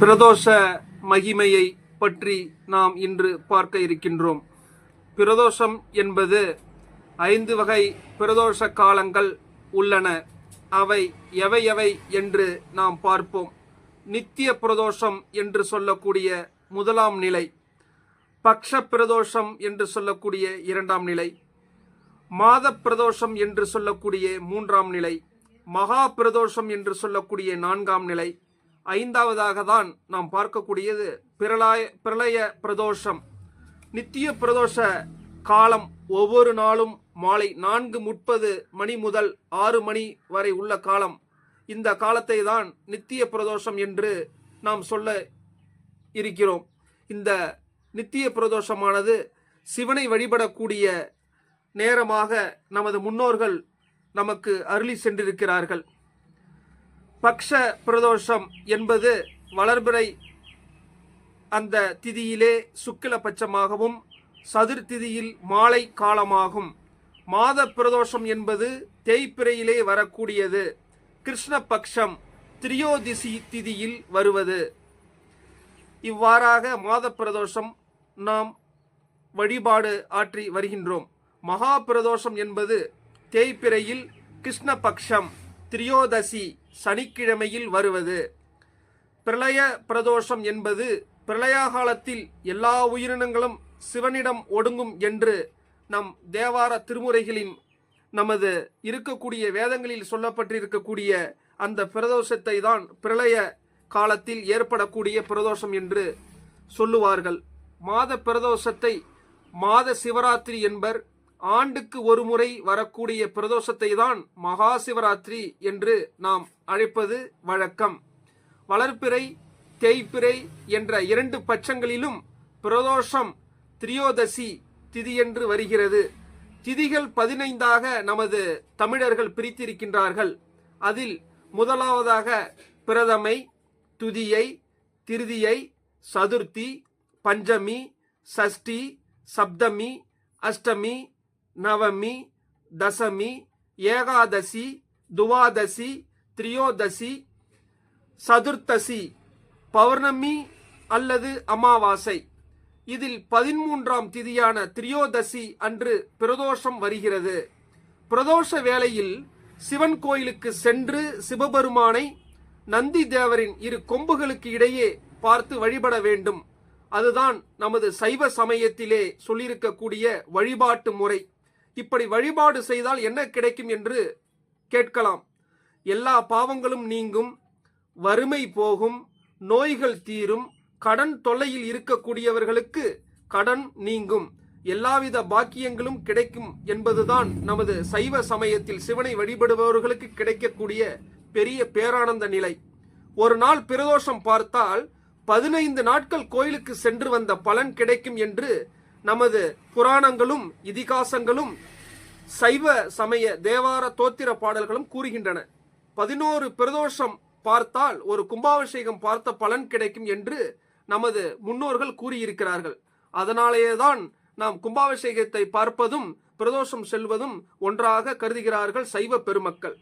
பிரதோஷ மகிமையை பற்றி நாம் இன்று பார்க்க இருக்கின்றோம். பிரதோஷம் என்பது ஐந்து வகை பிரதோஷ காலங்கள் உள்ளன. அவை எவை எவை என்று நாம் பார்ப்போம். நித்திய பிரதோஷம் என்று சொல்லக்கூடிய முதலாம் நிலை பக்ஷ பிரதோஷம் என்று சொல்லக்கூடிய இரண்டாம் நிலை மாத பிரதோஷம் என்று சொல்லக்கூடிய மூன்றாம் நிலை மகா பிரதோஷம் என்று சொல்லக்கூடிய நான்காம் நிலை ஐந்தாவதாக தான் நாம் பார்க்கக்கூடியது பிரளாய பிரளய பிரதோஷம். நித்திய பிரதோஷ காலம் ஒவ்வொரு நாளும் மாலை நான்கு முப்பது மணி முதல் ஆறு மணி வரை உள்ள காலம். இந்த காலத்தை தான் நித்திய பிரதோஷம் என்று நாம் சொல்ல இருக்கிறோம். இந்த நித்திய பிரதோஷமானது சிவனை வழிபடக்கூடிய நேரமாக நமது முன்னோர்கள் நமக்கு அருளி சென்றிருக்கிறார்கள். பக்ஷ பிரதோஷம் என்பது வளர்பிறை அந்த திதியிலே சுக்கில பட்சமாகவும் சதுர்த்திதியில் மாலை காலமாகும். மாத பிரதோஷம் என்பது தேய்பிறையிலே வரக்கூடியது. கிருஷ்ண பக்ஷம் திரியோதிசி திதியில் வருவது. இவ்வாறாக மாத பிரதோஷம் நாம் வழிபாடு ஆற்றி வருகின்றோம். மகா பிரதோஷம் என்பது தேய்பிறையில் கிருஷ்ண பக்ஷம் திரியோதசி சனிக்கிழமையில் வருவது. பிரளய பிரதோஷம் என்பது பிரளய காலத்தில் எல்லா உயிரினங்களும் சிவனிடம் ஒடுங்கும் என்று நம் தேவார திருமுறைகளின் நமது இருக்கக்கூடிய வேதங்களில் சொல்லப்பட்டிருக்கக்கூடிய அந்த பிரதோஷத்தை தான் பிரளய காலத்தில் ஏற்படக்கூடிய பிரதோஷம் என்று சொல்லுவார்கள். மாத பிரதோஷத்தை மாத சிவராத்திரி என்பர் ஆண்டுக்கு ஒரு முறை வரக்கூடிய பிரதோஷத்தை தான் மகா சிவராத்திரி என்று நாம் அழைப்பது வழக்கம். வளர்ப்பிறை தேய்ப்பிறை என்ற இரண்டு பட்சங்களிலும் பிரதோஷம் திரியோதசி திதியென்று வருகிறது. திதிகள் பதினைந்தாக நமது தமிழர்கள் பிரித்திருக்கின்றார்கள். அதில் முதலாவதாக பிரதமை துதியை திருதியை சதுர்த்தி பஞ்சமி சஷ்டி சப்தமி அஷ்டமி நவமி தசமி ஏகாதசி துவாதசி திரியோதசி சதுர்த்தசி பௌர்ணமி அல்லது அமாவாசை. இதில் பதிமூன்றாம் திதியான திரியோதசி அன்று பிரதோஷம் வருகிறது. பிரதோஷ வேளையில் சிவன் கோயிலுக்கு சென்று சிவபெருமானை நந்தி தேவரின் இரு கொம்புகளுக்கு இடையே பார்த்து வழிபட வேண்டும். அதுதான் நமது சைவ சமயத்திலே சொல்லியிருக்கக்கூடிய வழிபாட்டு முறை. இப்படி வழிபாடு செய்தால் என்ன கிடைக்கும் என்று கேட்கலாம். எல்லா பாவங்களும் நீங்கும் வறுமை போகும் நோய்கள் தீரும் கடன் தொல்லையில் இருக்கக்கூடியவர்களுக்கு கடன் நீங்கும். எல்லாவித பாக்கியங்களும் கிடைக்கும் என்பதுதான் நமது சைவ சமயத்தில் சிவனை வழிபடுபவர்களுக்கு கிடைக்கக்கூடிய பெரிய பேரானந்த நிலை. ஒரு நாள் பிரதோஷம் பார்த்தால் பதினைந்து நாட்கள் கோயிலுக்கு சென்று வந்த பலன் கிடைக்கும் என்று நமது புராணங்களும் இதிகாசங்களும் சைவ சமய தேவார தோத்திர பாடல்களும் கூறுகின்றன. பதினோரு பிரதோஷம் பார்த்தால் ஒரு கும்பாபிஷேகம் பார்த்த பலன் கிடைக்கும் என்று நமது முன்னோர்கள் கூறியிருக்கிறார்கள். அதனாலேயேதான் நாம் கும்பாபிஷேகத்தை பார்ப்பதும் பிரதோஷம் செல்வதும் ஒன்றாக கருதுகிறார்கள் சைவ பெருமக்கள்.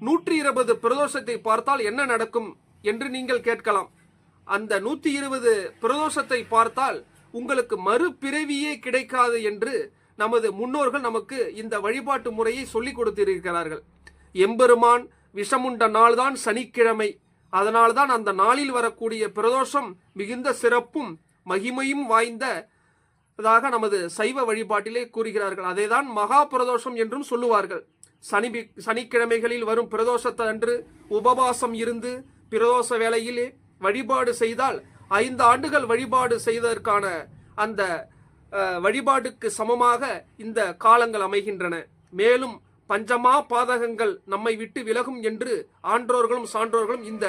நூற்றி இருபது பிரதோஷத்தை பார்த்தால் என்ன நடக்கும் என்று நீங்கள் கேட்கலாம். அந்த நூற்றி இருபது பிரதோஷத்தை பார்த்தால் உங்களுக்கு மறுபிறவியே கிடைக்காது என்று நமது முன்னோர்கள் நமக்கு இந்த வழிபாட்டு முறையை சொல்லிக் கொடுத்திருக்கிறார்கள். எம்பெருமான் விஷமுண்ட நாள்தான் சனிக்கிழமை. அதனால்தான் அந்த நாளில் வரக்கூடிய பிரதோஷம் மிகுந்த சிறப்பும் மகிமையும் வாய்ந்த தாக நமது சைவ வழிபாட்டிலே கூறுகிறார்கள். அதேதான் மகா பிரதோஷம் என்றும் சொல்லுவார்கள். சனி சனிக்கிழமைகளில் வரும் பிரதோஷத்தை அன்று உபவாசம் இருந்து பிரதோஷ வேளையிலே வழிபாடு செய்தால் ஐந்து ஆண்டுகள் வழிபாடு செய்ததற்கான அந்த வழிபாடுக்கு வழிபாட்டுக்கு சமமாக இந்த காலங்கள் அமைகின்றன. மேலும் பஞ்சமா பாதகங்கள் நம்மை விட்டு விலகும் என்று ஆன்றோர்களும் சான்றோர்களும் இந்த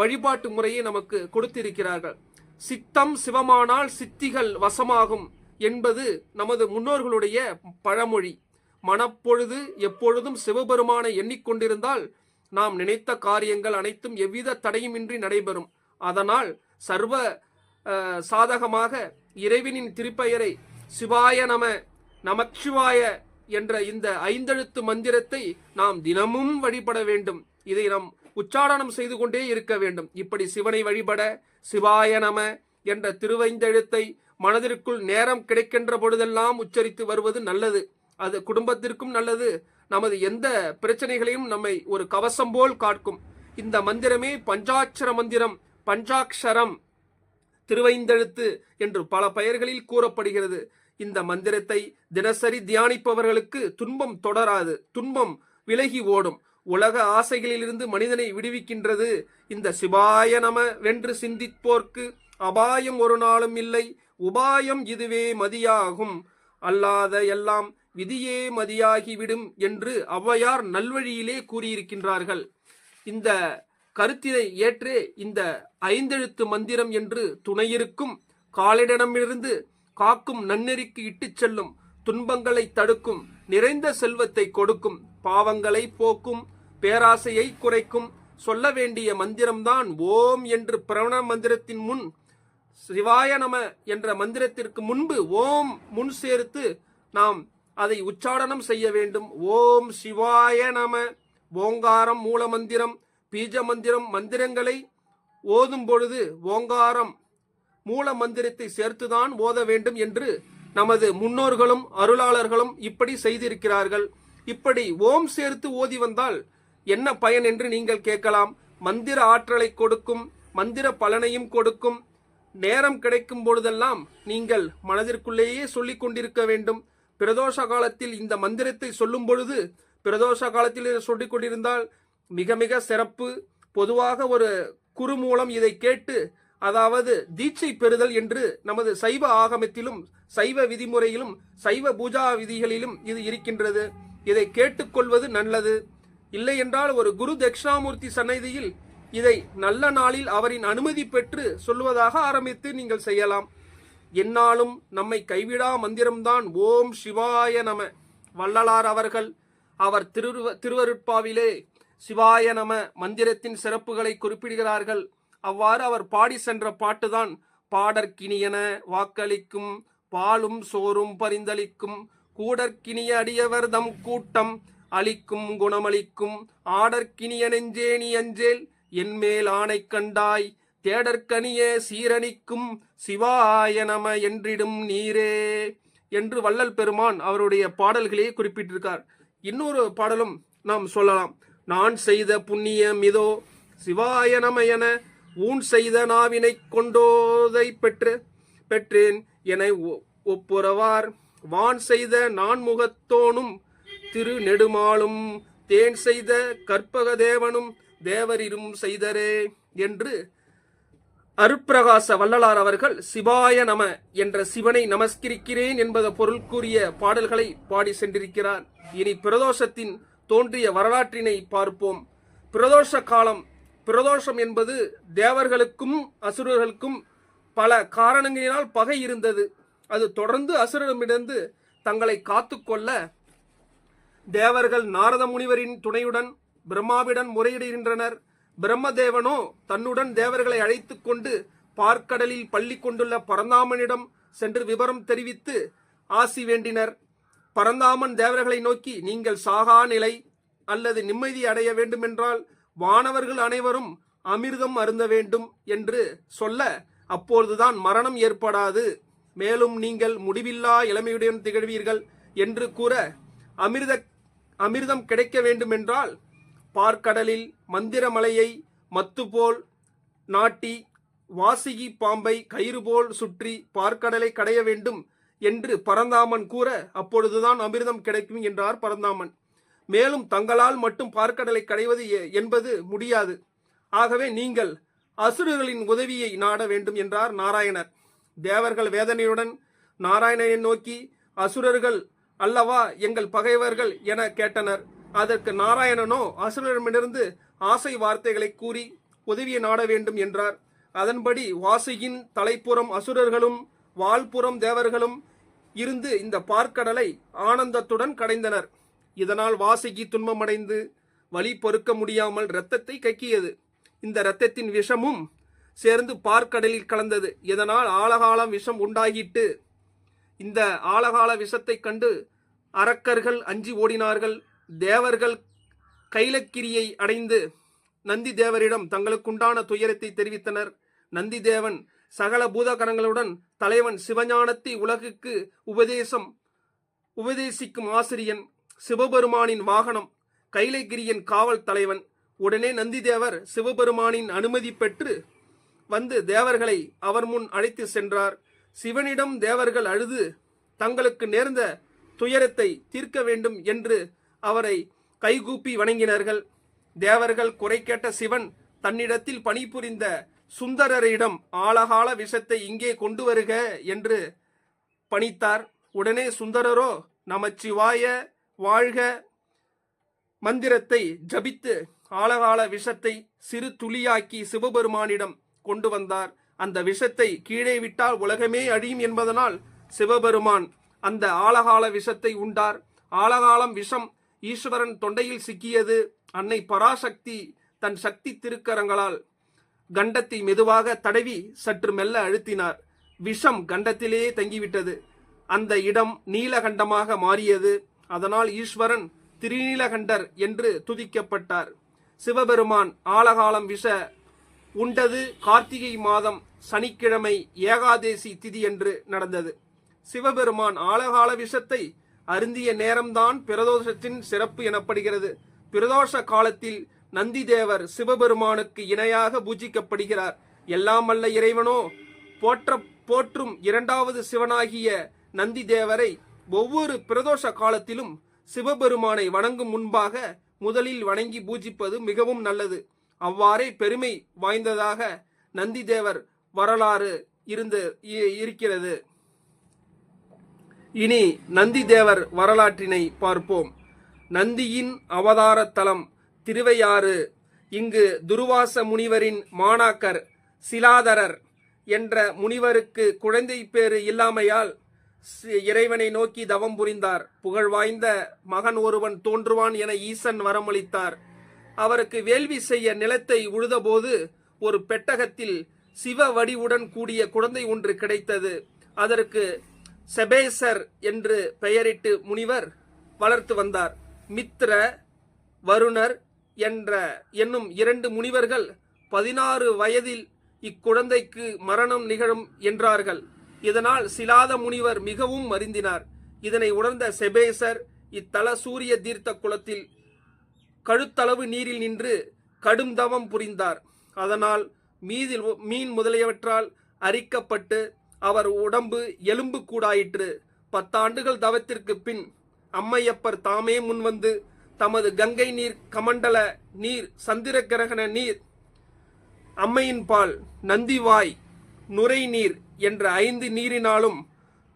வழிபாட்டு முறையை நமக்கு கொடுத்திருக்கிறார்கள். சித்தம் சிவமானால் சித்திகள் வசமாகும் என்பது நமது முன்னோர்களுடைய பழமொழி. மனப்பொழுது எப்பொழுதும் சிவபெருமானை எண்ணிக்கொண்டிருந்தால் நாம் நினைத்த காரியங்கள் அனைத்தும் எவ்வித தடையுமின்றி நடைபெறும். அதனால் சர்வ சாதகமாக இறைவனின் திருப்பெயரை சிவாய நம நமச்சிவாய என்ற இந்த ஐந்தெழுத்து மந்திரத்தை நாம் தினமும் வழிபட வேண்டும். இதை நாம் உச்சாரணம் செய்து கொண்டே இருக்க வேண்டும். இப்படி சிவனை வழிபட சிவாய நம என்ற திருவைந்தெழுத்தை மனதிற்குள் நேரம் கிடைக்கின்ற பொழுதெல்லாம் உச்சரித்து வருவது நல்லது. அது குடும்பத்திற்கும் நல்லது. நமது எந்த பிரச்சனைகளையும் நம்மை ஒரு கவசம் போல் காக்கும் இந்த மந்திரமே பஞ்சாட்சர மந்திரம். பஞ்சாட்சரம் திருவைந்தெழுத்து என்று பல பெயர்களில் கூறப்படுகிறது. இந்த மந்திரத்தை தினசரி தியானிப்பவர்களுக்கு துன்பம் தொடராது துன்பம் விலகி ஓடும். உலக ஆசைகளிலிருந்து மனிதனை விடுவிக்கின்றது. இந்த சிவாய நம வென்று சிந்திப்போர்க்கு அபாயம் ஒரு நாளும் இல்லை உபாயம் இதுவே மதியாகும். அல்லாத எல்லாம் விதியே மதியாகிவிடும் என்று ஔவையார் நல்வழியிலே கூறியிருக்கின்றார்கள். இந்த கருத்தினை ஏற்று இந்த ஐந்தெழுத்து மந்திரம் என்று துணையிருக்கும் காலிடமிருந்து காக்கும் நன்னெறிக்கு இட்டுச் செல்லும் துன்பங்களை தடுக்கும் நிறைந்த செல்வத்தை கொடுக்கும் பாவங்களை போக்கும் பேராசையை குறைக்கும் சொல்ல வேண்டிய மந்திரம்தான் ஓம் என்று பிரவண மந்திரத்தின் முன் சிவாய நம என்ற மந்திரத்திற்கு முன்பு ஓம் முன் சேர்த்து நாம் அதை உச்சாரணம் செய்ய வேண்டும். ஓம் சிவாய நம ஓங்காரம் மூல மந்திரம் பீஜ மந்திரம் மந்திரங்களை ஓதும் பொழுது ஓங்காரம் மூல மந்திரத்தை சேர்த்துதான் ஓத வேண்டும் என்று நமது முன்னோர்களும் அருளாளர்களும் இப்படி செய்திருக்கிறார்கள். இப்படி ஓம் சேர்த்து ஓதி வந்தால் என்ன பயன் என்று நீங்கள் கேட்கலாம். மந்திர ஆற்றலை கொடுக்கும் மந்திர பலனையும் கொடுக்கும். நேரம் கிடைக்கும் பொழுதெல்லாம் நீங்கள் மனதிற்குள்ளேயே சொல்லிக் கொண்டிருக்க வேண்டும். பிரதோஷ காலத்தில் இந்த மந்திரத்தை சொல்லும் பொழுது பிரதோஷ காலத்தில் சொல்லிக் கொண்டிருந்தால் மிக மிக சிறப்பு. பொதுவாக ஒரு குறு மூலம் இதை கேட்டு அதாவது தீட்சை பெறுதல் என்று நமது சைவ ஆகமத்திலும் சைவ விதிமுறையிலும் சைவ பூஜா விதிகளிலும் இது இருக்கின்றது. இதை கேட்டுக்கொள்வது நல்லது. இல்லை என்றால் ஒரு குரு தட்சிணாமூர்த்தி சன்னதியில் இதை நல்ல நாளில் அவரின் அனுமதி பெற்று சொல்வதாக ஆரம்பித்து நீங்கள் செய்யலாம். என்னாலும் நம்மை கைவிடா மந்திரம்தான். ஓம் சிவாய நம. வள்ளலார் அவர்கள் அவர் திருவ திருவருட்பாவிலே சிவாய நம மந்திரத்தின் சிறப்புகளை குறிப்பிடுகிறார்கள். அவ்வாறு அவர் பாடி சென்ற பாட்டுதான் பாடற்கினியன வாக்களிக்கும் பாலும் சோறும் பரிந்தளிக்கும் கூடற்கினிய அடியவர் தம் கூட்டம் அளிக்கும் குணமளிக்கும். ஆடற்கினிய நெஞ்சேனி அஞ்சேல் என்மேல் ஆணை கண்டாய். தேடற்கனிய சீரணிக்கும் சிவாய நம என்றிடும் நீரே என்று வள்ளல் பெருமான் அவருடைய பாடல்களே குறிப்பிட்டிருக்கார். இன்னொரு பாடலும் நாம் சொல்லலாம். நான் செய்த புண்ணியம் இதோ சிவாய நம என ஊன் செய்த நாவினை கொண்டோதை பெற்று பெற்றேன் என ஒ- ஒப்புரவார். வான் செய்த நான்முகத்தோனும் திரு நெடுமாலும் தேன் செய்த கற்பக தேவனும் தேவரிரும் செய்தரே என்று அருப்பிரகாச வள்ளலார் அவர்கள் சிவாய நம என்ற சிவனை நமஸ்கரிக்கிறேன் என்பத பொருள் கூறிய பாடல்களை பாடி சென்றிருக்கிறார். இனி பிரதோஷத்தின் தோன்றிய வரலாற்றினை பார்ப்போம். பிரதோஷ காலம். பிரதோஷம் என்பது தேவர்களுக்கும் அசுரர்களுக்கும் பல காரணங்களினால் பகை இருந்தது. அது தொடர்ந்து அசுரமிடந்து தங்களை காத்துக்கொள்ள தேவர்கள் நாரத முனிவரின் துணையுடன் பிரம்மாவிடம் முறையிடுகின்றனர். பிரம்மதேவனோ தன்னுடன் தேவர்களை அழைத்து கொண்டு பார்க்கடலில் பள்ளி கொண்டுள்ள பரந்தாமனிடம் சென்று விவரம் தெரிவித்து ஆசி வேண்டினர். பரந்தாமன் தேவர்களை நோக்கி நீங்கள் சாகா நிலை அல்லது நிம்மதி அடைய வேண்டுமென்றால் வானவர்கள் அனைவரும் அமிர்தம் அருந்த வேண்டும் என்று சொல்ல அப்பொழுதுதான் மரணம் ஏற்படாது. மேலும் நீங்கள் முடிவில்லா இளமையுடன் திகழ்வீர்கள் என்று கூற அமிர்த அமிர்தம் கிடைக்க வேண்டுமென்றால் பார்க்கடலில் மந்திரமலையை மத்து போல் நாட்டி வாசிகி பாம்பை கயிறு போல் சுற்றி பார்க்கடலை கடைய வேண்டும் என்று பரந்தாமன் கூற அப்பொழுதுதான் அமிர்தம் கிடைக்கும் என்றார் பரந்தாமன். மேலும் தங்களால் மட்டும் பார்க்கடலை கடைவது என்பது முடியாது. ஆகவே நீங்கள் அசுரர்களின் உதவியை நாட வேண்டும் என்றார் நாராயணர். தேவர்கள் வேதனையுடன் நாராயணனை நோக்கி அசுரர்கள் அல்லவா எங்கள் பகைவர்கள் என கேட்டனர். அதற்கு நாராயணனோ அசுரரிடமிருந்து ஆசை வார்த்தைகளை கூறி உதவியை நாட வேண்டும் என்றார். அதன்படி வாசியின் தலைப்புறம் அசுரர்களும் வால்புறம் தேவர்களும் இருந்து இந்த பார்க்கடலை ஆனந்தத்துடன் கடைந்தனர். இதனால் வாசுகி துன்பமடைந்து வலி பொறுக்க முடியாமல் இரத்தத்தை கக்கியது. இந்த இரத்தத்தின் விஷமும் சேர்ந்து பார்க்கடலில் கலந்தது. இதனால் ஆழகாலம் விஷம் உண்டாகிட்டு இந்த ஆழகால விஷத்தை கண்டு அரக்கர்கள் அஞ்சி ஓடினார்கள். தேவர்கள் கைலக்கிரியை அடைந்து நந்தி தேவரிடம் தங்களுக்குண்டான துயரத்தை தெரிவித்தனர். நந்தி தேவன் சகல பூதகரங்களுடன் தலைவன் சிவஞானத்தை உலகுக்கு உபதேசம் உபதேசிக்கும் ஆசிரியன் சிவபெருமானின் வாகனம் கைலகிரியின் காவல் தலைவன். உடனே நந்திதேவர் சிவபெருமானின் அனுமதி பெற்று வந்து தேவர்களை அவர் முன் அழைத்து சென்றார். சிவனிடம் தேவர்கள் அழுது தங்களுக்கு நேர்ந்த துயரத்தை தீர்க்க வேண்டும் என்று அவரை கைகூப்பி வணங்கினார்கள். தேவர்கள் குறை கேட்ட சிவன் தன்னிடத்தில் பணிபுரிந்த சுந்தரரிடம் ஆழகால விஷத்தை இங்கே கொண்டு வருக என்று பணித்தார். உடனே சுந்தரரோ நமச்சிவாய வாழ்க. மந்திரத்தை ஜபித்து ஆழகால விஷத்தை சிறு துளியாக்கி சிவபெருமானிடம் கொண்டு வந்தார். அந்த விஷத்தை கீழே விட்டால் உலகமே அழியும் என்பதனால் சிவபெருமான் அந்த ஆழகால விஷத்தை உண்டார். ஆழகாலம் விஷம் ஈஸ்வரன் தொண்டையில் சிக்கியது. அன்னை பராசக்தி தன் சக்தி திருக்கரங்களால் கண்டத்தை மெதுவாக தடவி சற்று மெல்ல அழுத்தினார். விஷம் கண்டத்திலேயே தங்கிவிட்டது. அந்த இடம் நீலகண்டமாக மாறியது. அதனால் ஈஸ்வரன் திருநீலகண்டர் என்று துதிக்கப்பட்டார். சிவபெருமான் ஆலகாலம் விஷ உண்டது கார்த்திகை மாதம் சனிக்கிழமை ஏகாதேசி திதி என்று நடந்தது. சிவபெருமான் ஆலகால விஷத்தை அருந்திய நேரம்தான் பிரதோஷத்தின் சிறப்பு எனப்படுகிறது. பிரதோஷ காலத்தில் நந்திதேவர் சிவபெருமானுக்கு இணையாக பூஜிக்கப்படுகிறார். எல்லாம் அல்ல இறைவனோ போற்ற போற்றும் இரண்டாவது சிவனாகிய நந்தி தேவரை ஒவ்வொரு பிரதோஷ காலத்திலும் சிவபெருமானை வணங்கும் முன்பாக முதலில் வணங்கி பூஜிப்பது மிகவும் நல்லது. அவ்வாறே பெருமை வாய்ந்ததாக நந்தி தேவர் வரலாறு இருந்து இ- இருக்கிறது. இனி நந்தி தேவர் வரலாற்றினை பார்ப்போம். நந்தியின் அவதார தலம் திருவையாறு இங்கு துருவாச முனிவரின் மாணாக்கர் சிலாதரர் என்ற முனிவருக்கு குழந்தை பேறு இல்லாமையால் சி- இறைவனை நோக்கி தவம் புரிந்தார். புகழ் வாய்ந்த மகன் ஒருவன் தோன்றுவான் என ஈசன் வரமளித்தார். அவருக்கு வேள்வி செய்ய நிலத்தை உழுதபோது ஒரு பெட்டகத்தில் சிவ வடிவுடன் கூடிய குழந்தை ஒன்று கிடைத்தது. அதற்கு செபேசர் என்று பெயரிட்டு முனிவர் வளர்த்து வந்தார். மித்ர வருணர் என்ற என்னும் இரண்டு முனிவர்கள் பதினாறு வயதில் இக்குழந்தைக்கு மரணம் நிகழும் என்றார்கள். இதனால் சிலாத முனிவர் மிகவும் வருந்தினார். இதனை உணர்ந்த செபேசர் இத்தல சூரிய தீர்த்த குளத்தில் கழுத்தளவு நீரில் நின்று கடும் தவம் புரிந்தார். அதனால் மீதில் மீன் முதலியவற்றால் அரிக்கப்பட்டு அவர் உடம்பு எலும்பு கூடாயிற்று பத்தாண்டுகள் தவத்திற்கு பின் அம்மையப்பர் தாமே முன்வந்து தமது கங்கை நீர் கமண்டல நீர் சந்திர கிரகண நீர் அம்மையின் பால் நந்திவாய் நுரை நீர் என்ற ஐந்து நீரினாலும்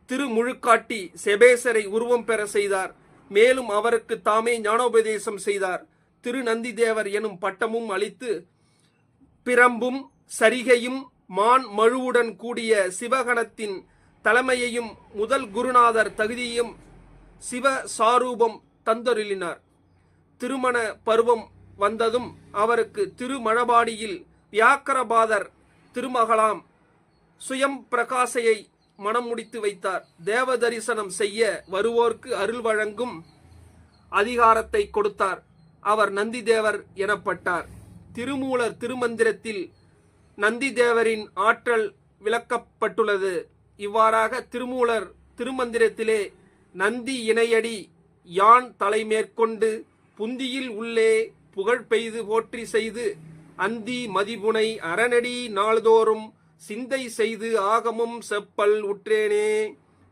திருமுழுக்காட்டி செபேசரை உருவம் பெற செய்தார். மேலும் அவருக்கு தாமே ஞானோபதேசம் செய்தார். திருநந்தி தேவர் எனும் பட்டமும் அளித்து பிரம்பும் சரிகையும் மான் மழுவுடன் கூடிய சிவகணத்தின் தலைமையையும் முதல் குருநாதர் தகுதியும் சிவ சாரூபம் தந்தொருளினார். திருமண பருவம் வந்ததும் அவருக்கு திருமழபாடியில் வியாக்கரபாதர் திருமகளாம் சுயம் பிரகாசையை மனம் முடித்து வைத்தார். தேவ தரிசனம் செய்ய வருவோர்க்கு அருள் வழங்கும் அதிகாரத்தை கொடுத்தார். அவர் நந்திதேவர் எனப்பட்டார். திருமூலர் திருமந்திரத்தில் நந்திதேவரின் ஆற்றல் விளக்கப்பட்டுள்ளது. இவ்வாறாக திருமூலர் திருமந்திரத்திலே நந்தி இணையடி யான் தலைமேற்கொண்டு புந்தியில் உள்ளே புகழ் பெய்து போற்றி செய்து அந்தி மதிபுனை அரணடி நாள்தோறும் சிந்தை செய்து ஆகமும் செப்பல் உற்றேனே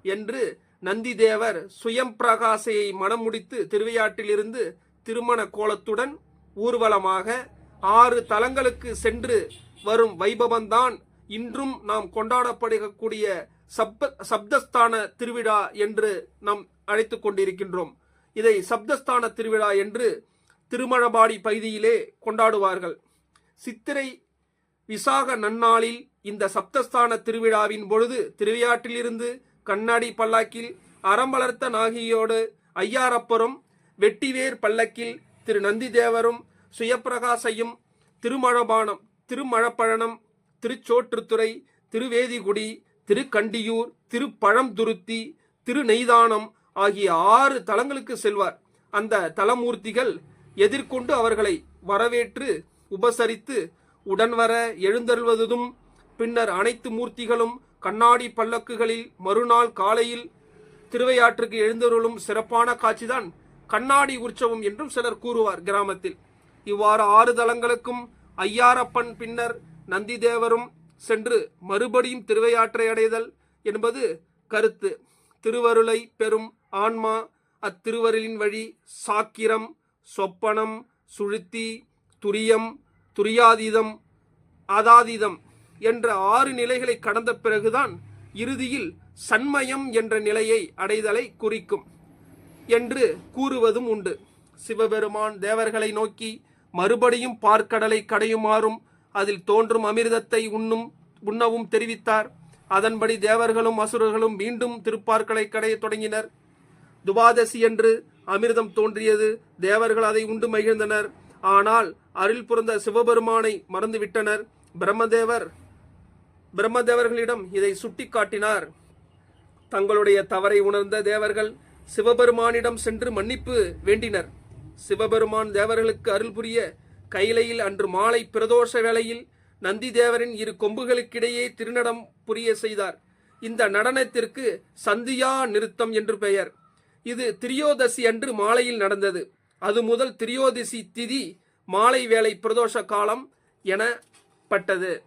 என்று நந்திதேவர் சுயம் பிரகாசையை மனம் முடித்து திருவையாற்றிலிருந்து திருமண கோலத்துடன் ஊர்வலமாக ஆறு தலங்களுக்கு சென்று வரும் வைபவம்தான் இன்றும் நாம் கொண்டாடப்படக்கூடிய சப்த சப்தஸ்தான திருவிழா என்று நாம் அழைத்துக் கொண்டிருக்கின்றோம். இதை சப்தஸ்தான திருவிழா என்று திருமழபாடி பகுதியிலே கொண்டாடுவார்கள். சித்திரை விசாக நன்னாளில் இந்த சப்தஸ்தான திருவிழாவின் பொழுது திருவையாற்றிலிருந்து கண்ணாடி பல்லாக்கில் அறம் வளர்த்த நாகியோடு ஐயாரப்பரும் வெட்டிவேர் பல்லக்கில் திரு நந்திதேவரும் சுயப்பிரகாசையும் திருமழபானம் திருமழப்பழனம் திருச்சோற்றுத்துறை திருவேதிகுடி திருக்கண்டியூர் திருப்பழம்துருத்தி திருநெய்தானம் ஆகிய ஆறு தலங்களுக்கு செல்வார். அந்த தலமூர்த்திகள் எதிர்கொண்டு அவர்களை வரவேற்று உபசரித்து உடன்வர எழுந்தருள்வதும் பின்னர் அனைத்து மூர்த்திகளும் கண்ணாடி பல்லக்குகளில் மறுநாள் காலையில் திருவையாற்றுக்கு எழுந்தருளும் சிறப்பான காட்சிதான் கண்ணாடி உற்சவம் என்றும் சிலர் கூறுவார் கிராமத்தில். இவ்வாறு ஆறு தலங்களுக்கும் ஐயாரப்பன் பின்னர் நந்திதேவரும் சென்று மறுபடியும் திருவையாற்றை அடைதல் என்பது கருத்து. திருவருளை பெறும் ஆன்மா அத்திருவருளின் வழி சாக்கிரம் சொப்பனம் சுழுத்தி துரியம் துரியாதீதம் அதாதீதம் என்ற ஆறு நிலைகளை கடந்த பிறகுதான் இறுதியில் சண்மயம் என்ற நிலையை அடைதலை குறிக்கும் என்று கூறுவதும் உண்டு. சிவபெருமான் தேவர்களை நோக்கி மறுபடியும் பார்க்கடலை கடையுமாறும் அதில் தோன்றும் அமிர்தத்தை உண்ணும் உண்ணவும் தெரிவித்தார். அதன்படி தேவர்களும் அசுரர்களும் மீண்டும் திருப்பார்களை கடையத் தொடங்கினர். துவாதசி என்று அமிர்தம் தோன்றியது. தேவர்கள் அதை உண்டு மகிழ்ந்தனர். ஆனால் அருள் புரிந்த சிவபெருமானை மறந்துவிட்டனர். பிரம்மதேவர் பிரம்மதேவர்களிடம் இதை சுட்டிக்காட்டினார். தங்களுடைய தவறை உணர்ந்த தேவர்கள் சிவபெருமானிடம் சென்று மன்னிப்பு வேண்டினர். சிவபெருமான் தேவர்களுக்கு அருள் புரிய கைலையில் அன்று மாலை பிரதோஷ வேளையில் நந்தி தேவரின் இரு கொம்புகளுக்கிடையே திருநடம் புரிய செய்தார். இந்த நடனத்திற்கு சந்தியா நிறுத்தம் என்று பெயர். இது திரியோதசி அன்று மாலையில் நடந்தது. அது முதல் திரியோதசி திதி மாலை வேலை பிரதோஷ காலம் எனப்பட்டது.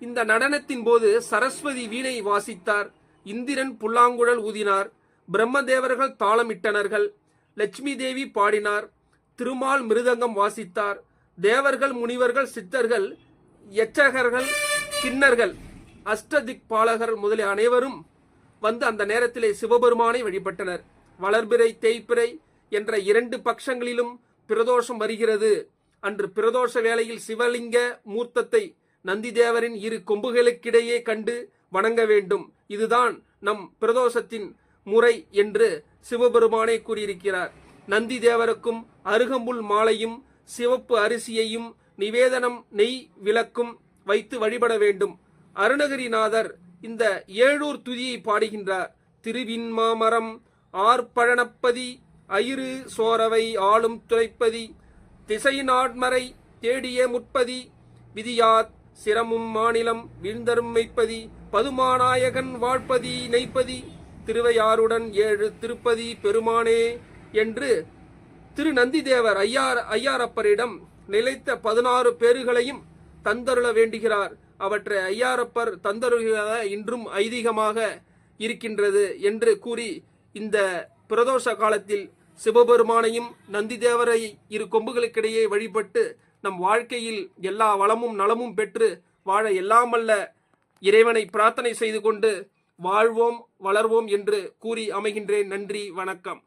இந்த நடனத்தின் போது சரஸ்வதி வீணை வாசித்தார். இந்திரன் புல்லாங்குழல் ஊதினார். பிரம்மதேவர்கள் தாளமிட்டனர்கள். லட்சுமி தேவி பாடினார். திருமால் மிருதங்கம் வாசித்தார். தேவர்கள் முனிவர்கள் சித்தர்கள் எச்சகர்கள் கிண்ணர்கள் அஷ்டதிக் பாலகர் முதலிய அனைவரும் வந்து அந்த நேரத்திலே சிவபெருமானை வழிபட்டனர். வளர்பிறை தேய்பிறை என்ற இரண்டு பட்சங்களிலும் பிரதோஷம் வருகிறது. அன்று பிரதோஷ வேளையில் சிவலிங்க மூர்த்தத்தை நந்திதேவரின் இரு கொம்புகளுக்கிடையே கண்டு வணங்க வேண்டும். இதுதான் நம் பிரதோஷத்தின் முறை என்று சிவபெருமானே கூறியிருக்கிறார். நந்தி தேவருக்கும் அருகம்புல் மாலையும் சிவப்பு அரிசியையும் நிவேதனம் நெய் விளக்கும் வைத்து வழிபட வேண்டும். அருணகிரிநாதர் இந்த ஏழூர் துதியை பாடுகின்றார். திருவின்மாமரம் ஆர்ப்பழனப்பதி அயிறு சோரவை ஆளும் துறைப்பதி திசை நாட்மறை தேடிய முற்பதி விதியாத் சிரமும் மாநிலம் வீழ்ந்தரும் மெய்ப்பதி பதுமாநாயகன் வாழ்ப்பதி நெய்ப்பதி திருவையாறுடன் ஏழு திருப்பதி பெருமானே என்று திரு நந்திதேவர் ஐயார் ஐயாரப்பரிடம் நிலைத்த பதினாறு பேறுகளையும் தந்தருள வேண்டுகிறார். அவற்றை ஐயாரப்பர் தந்தருள இன்றும் ஐதீகமாக இருக்கின்றது என்று கூறி இந்த பிரதோஷ காலத்தில் சிவபெருமானையும் நந்திதேவரை இரு கொம்புகளுக்கிடையே வழிபட்டு நம் வாழ்க்கையில் எல்லா வளமும் நலமும் பெற்று வாழ எல்லாமல்ல இறைவனை பிரார்த்தனை செய்து கொண்டு வாழ்வோம் வளர்வோம் என்று கூறி அமைகின்றேன். நன்றி வணக்கம்.